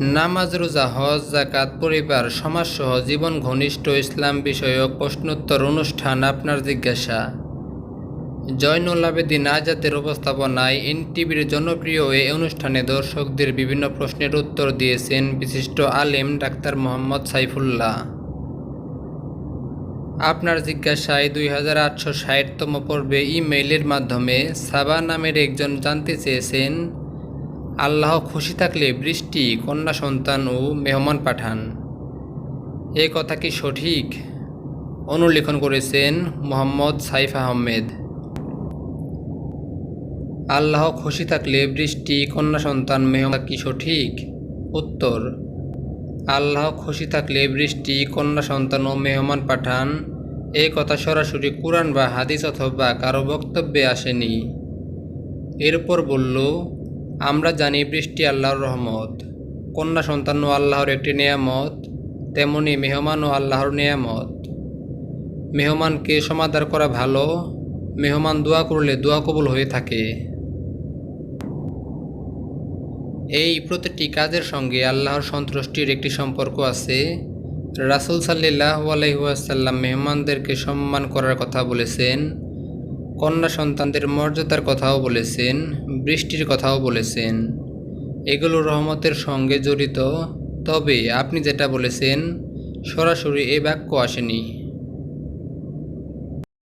নামাজ, রোজা, হজ জাকাত পরিবার, সমাজসহ জীবন ঘনিষ্ঠ ইসলাম বিষয়ক প্রশ্নোত্তর অনুষ্ঠান আপনার জিজ্ঞাসা। জয়নুল আবেদিন আজাদের উপস্থাপনায় এনটিভির জনপ্রিয় এই অনুষ্ঠানে দর্শকদের বিভিন্ন প্রশ্নের উত্তর দিয়েছেন বিশিষ্ট আলেম ডাক্তার মোহাম্মদ সাইফুল্লাহ। আপনার জিজ্ঞাসায় দুই হাজার আটশো ষাটতম পর্বে ইমেইলের মাধ্যমে সাবা নামের একজন জানতে চেয়েছেন আল্লাহ খুশি থাকলে বৃষ্টি, কন্যা সন্তান ও মেহমান পাঠান। এ কথা কি সঠিক? অনুলেখন করেছেন মোহাম্মদ সাইফ আহমেদ। আল্লাহ খুশি থাকলে বৃষ্টি, কন্যা সন্তান, মেহমান কি সঠিক? উত্তর, আল্লাহ খুশি থাকলে বৃষ্টি, কন্যা সন্তান ও মেহমান পাঠান। এই কথা সরাসরি কোরআন বা হাদিস অথবা কারও বক্তব্যে আসেনি। এরপর বলল আমরা জানি বৃষ্টি আল্লাহর রহমত। কন্যা সন্তান ও আল্লাহর একটি নিয়ামত, তেমনি মেহমান ও আল্লাহর নিয়ামত। মেহমানকে সমাদার করা ভালো, মেহমান দোয়া করলে দোয়া কবুল হয়ে থাকে। এই প্রতিটি কাজের সঙ্গে আল্লাহর সন্তুষ্টির একটি সম্পর্ক আছে। রাসুল সাল্লাহ আলাইসাল্লাম মেহমানদেরকে সম্মান করার কথা বলেছেন। কন্যা সন্তানদের মর্যাদার কথাও বলেছেন, বৃষ্টির কথাও বলেছেন। এগুলো রহমতের সঙ্গে জড়িত। তবে আপনি যেটা বলেছেন, সরাসরি এ বাক্য আসেনি।